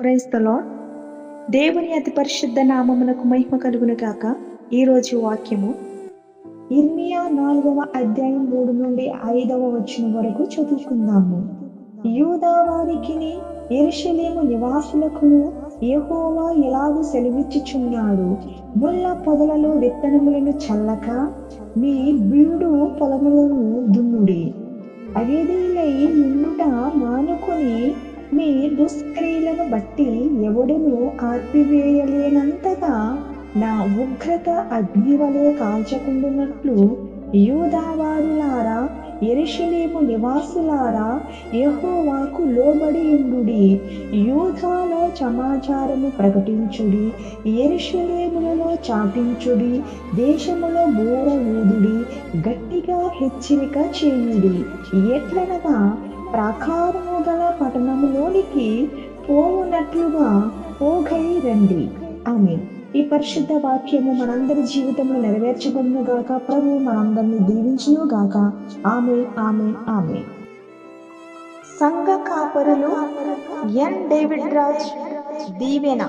క్రైస్తలో దేవుని అతి పరిశుద్ధ నామమునకు మహిమ కలుగును కాక ఈరోజు వాక్యము ఇర్మియా నాలుగవ అధ్యాయం మూడు నుండి ఐదవ వచనం వరకు చదువుకుందాము. యూదావారికి ఎరుషలేము నివాసులకును యహోవా ఎలాగూ సెలవిచ్చుచున్నాడు? ముళ్ళ పొదలలో విత్తనములను చల్లక మీ బీడు పొలములను దున్నుడి. అవేదీలై నీ దుష్క్రియలను బట్టి ఎవడును ఆర్పివేయలేనంతగా నా ఉగ్రత అగ్ని వలె కాల్చకుండునట్లు యూదావారులారా ఎరిషిలేము నివాసులారా యెహోవాకు లోబడి ఉండుడి. యూధాలో సమాచారము ప్రకటించుడి ఎరుషలేములలో చాటించుడి దేశములో బోర ఊదుడి గట్టిగా హెచ్చరిక చేయుడి. ఎట్లనగా ప్రాకారము గల పట్టణములోనికి పోవునట్లుగా పోగై రండి. ఆమె ఈ పరిశుద్ధ వాక్యము మనందరి జీవితంలో నెరవేర్చబడును గాక. ప్రభు మనందరిని దీవించును గాక. ఆమె ఆమె ఆమె సంఘ కాపరులు ఎన్ డేవిడ్ రాజ్ దీవెన.